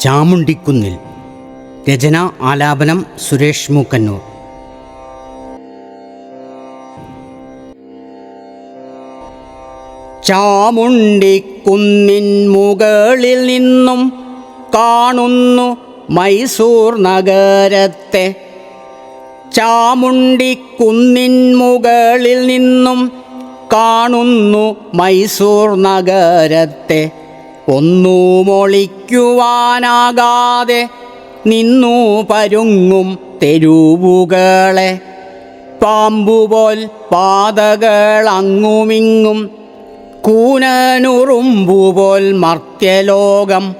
ചാമുണ്ടിക്കുന്നിൽ. രചന ആലാപനം സുരേഷ് മൂക്കന്നൂർ. ചാമുണ്ടിക്കുന്നിൻ മുകളിൽ നിന്നും കാണുന്നു മൈസൂർ നഗരത്തെ. ചാമുണ്ടിക്കുന്നിൻ മുകളിൽ നിന്നും കാണുന്നു മൈസൂർ നഗരത്തെ. ഒന്നുമൊളിക്കുവാനാകാതെ നിന്നു പരുങ്ങും തെരുവുകളെ. പാമ്പുപോൽ പാതകളങ്ങുമിങ്ങും കൂനനുറുമ്പുപോൽ മർത്യലോകം.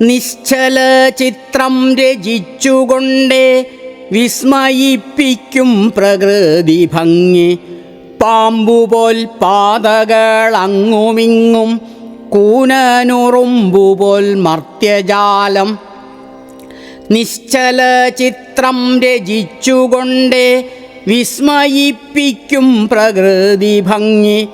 നിശ്ചല ചിത്രം രചിച്ചുകൊണ്ടേ വിസ്മയിപ്പിക്കും പ്രകൃതി ഭംഗി. പാമ്പുപോൽ പാതകളങ്ങുമിങ്ങും കൂനനുറുമ്പുപോൽ മർത്യജാലം. നിശ്ചല ചിത്രം രചിച്ചുകൊണ്ടേ വിസ്മയിപ്പിക്കും പ്രകൃതി ഭംഗി.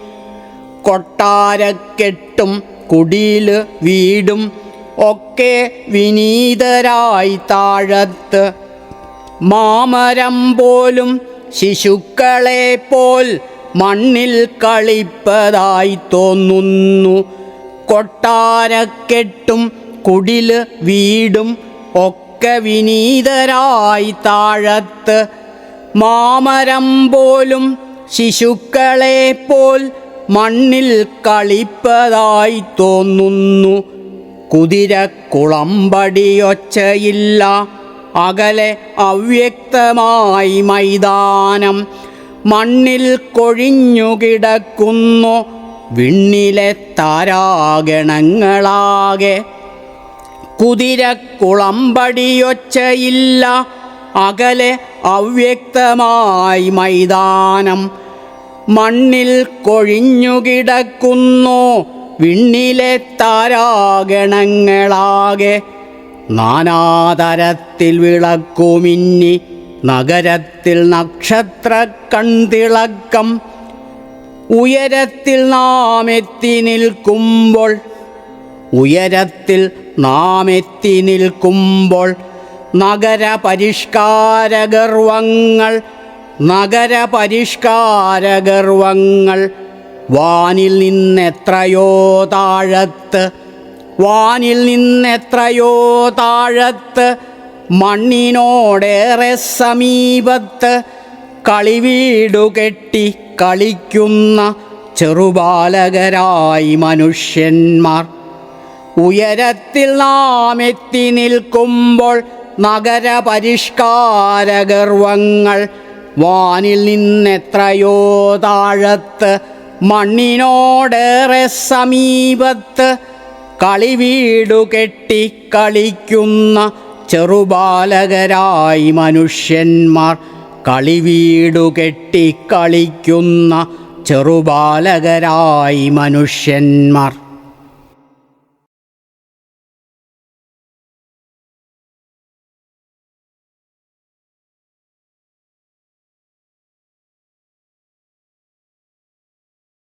കൊട്ടാരക്കെട്ടും കുടിയിൽ വീടും ഒക്കെ വിനീതരായി താഴത്ത്. മാമരം പോലും ശിശുക്കളെ പോൽ മണ്ണിൽ കളിപ്പതായി തോന്നുന്നു. കൊട്ടാരക്കെട്ടും കുടിൽ വീടും ഒക്കെ വിനീതരായി താഴത്ത് മാമരം പോലും ശിശുക്കളെ പോൽ മണ്ണിൽ കളിപ്പതായി തോന്നുന്നു. കുതിരക്കുളമ്പടിയൊച്ചയില്ല. അകലെ അവ്യക്തമായി മൈതാനം മണ്ണിൽ കൊഴിഞ്ഞു കിടക്കുന്നു വിണ്ണിലെ താരാഗണങ്ങളാകെ. കുതിരക്കുളമ്പടിയൊച്ചയില്ല അകലെ അവ്യക്തമായി മൈതാനം. മണ്ണിൽ കൊഴിഞ്ഞുകിടക്കുന്നു. വിണ്ണിലെ താരാഗണങ്ങളാകെ. നാനാതരത്തിൽ വിളക്കുമിന്നി. നഗരത്തിൽ നക്ഷത്ര കൺതിളക്കം ഉയരത്തിൽ നാം എത്തി നിൽക്കുമ്പോൾ ഉയരത്തിൽ നാം എത്തി നിൽക്കുമ്പോൾ നഗര നഗരപരിഷ്കാരഗർവങ്ങൾ നഗര പരിഷ്കാരഗർവങ്ങൾ വാനിൽ നിന്നെത്രയോ താഴത്ത് വാനിൽ നിന്നെത്രയോ താഴത്ത് മണ്ണിനോടേറെ സമീപത്ത് കളിവീടു കെട്ടി കളിക്കുന്ന ചെറുബാലകരായി മനുഷ്യന്മാർ. ഉയരത്തിൽ നാം എത്തി നിൽക്കുമ്പോൾ നഗര പരിഷ്കാരഗർവങ്ങൾ വാനിൽ നിന്നെത്രയോ താഴത്ത് മണ്ണിനോടേറെ സമീപത്ത് കളിവീടു കെട്ടി കളിക്കുന്ന ചെറുബാലകരായി മനുഷ്യന്മാർ. കളിവീടു കെട്ടി കളിക്കുന്ന ചെറുബാലകരായി മനുഷ്യന്മാർ.